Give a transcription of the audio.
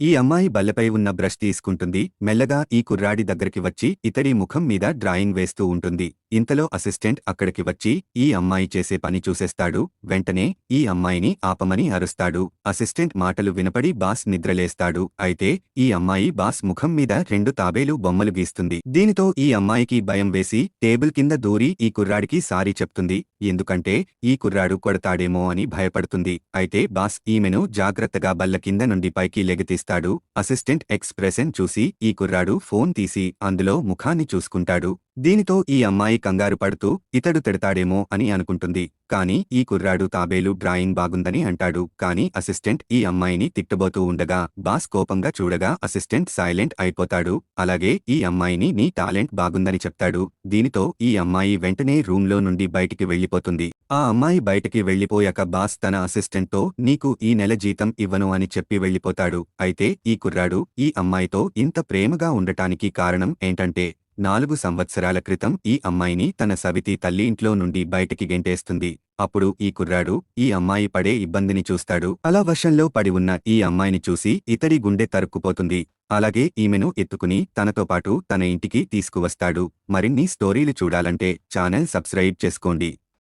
ఈ అమ్మాయి బల్లపై ఉన్న బ్రష్ తీసుకుంటుంది మెల్లగా ఈ కుర్రాడి దగ్గరికి వచ్చి ఇతడి ముఖం మీద డ్రాయింగ్ వేస్తూ ఉంటుంది. ఇంతలో అసిస్టెంట్ అక్కడికి వచ్చి ఈ అమ్మాయి చేసే పని చూసేస్తాడు వెంటనే ఈ అమ్మాయిని ఆపమని అరుస్తాడు అసిస్టెంట్ మాటలు వినపడి బాస్ నిద్రలేస్తాడు. అయితే ఈ అమ్మాయి బాస్ ముఖం మీద రెండు తాబేలు బొమ్మలు గీస్తుంది. దీనితో ఈ అమ్మాయికి భయం వేసి టేబుల్ కింద దూరి ఈ కుర్రాడికి సారీ చెప్తుంది. ఎందుకంటే ఈ కుర్రాడు కొడతాడేమో అని భయపడుతుంది. అయితే బాస్ ఈమెను జాగ్రత్తగా బల్ల కింద నుండి పైకి లెగతీస్తాడు. అసిస్టెంట్ ఎక్స్ప్రెషన్ చూసి ఈ కుర్రాడు ఫోన్ తీసి అందులో ముఖాన్ని చూసుకుంటాడు. దీనితో ఈ అమ్మాయి కంగారు పడుతూ ఇతడు తిడతాడేమో అని అనుకుంటుంది. కాని ఈ కుర్రాడు తాబేలు డ్రాయింగ్ బాగుందని అంటాడు. కాని అసిస్టెంట్ ఈ అమ్మాయిని తిట్టబోతూ ఉండగా బాస్ కోపంగా చూడగా అసిస్టెంట్ సైలెంట్ అయిపోతాడు. అలాగే ఈ అమ్మాయిని నీ టాలెంట్ బాగుందని చెప్తాడు. దీనితో ఈ అమ్మాయి వెంటనే రూంలో నుండి బయటికి వెళ్ళిపోతుంది ఆ అమ్మాయి బయటికి వెళ్ళిపోయాక బాస్ తన అసిస్టెంట్తో నీకు ఈ నెల జీతం ఇవ్వను అని చెప్పి వెళ్ళిపోతాడు అయితే ఈ కుర్రాడు ఈ అమ్మాయితో ఇంత ప్రేమగా ఉండటానికి కారణం ఏంటంటే నాలుగు సంవత్సరాల క్రితం ఈ అమ్మాయిని తన సవితి తల్లి ఇంట్లో నుండి బయటికి గెంటేస్తుంది. అప్పుడు ఈ కుర్రాడు ఈ అమ్మాయి పడే ఇబ్బందిని చూస్తాడు. అలా వర్షంలో పడి ఉన్న ఈ అమ్మాయిని చూసి ఇతడి గుండె తరుక్కుపోతుంది. అలాగే ఈమెను ఎత్తుకుని తనతో పాటు తన ఇంటికి తీసుకువస్తాడు. మరిన్ని స్టోరీలు చూడాలంటే ఛానల్ సబ్స్క్రైబ్ చేసుకోండి.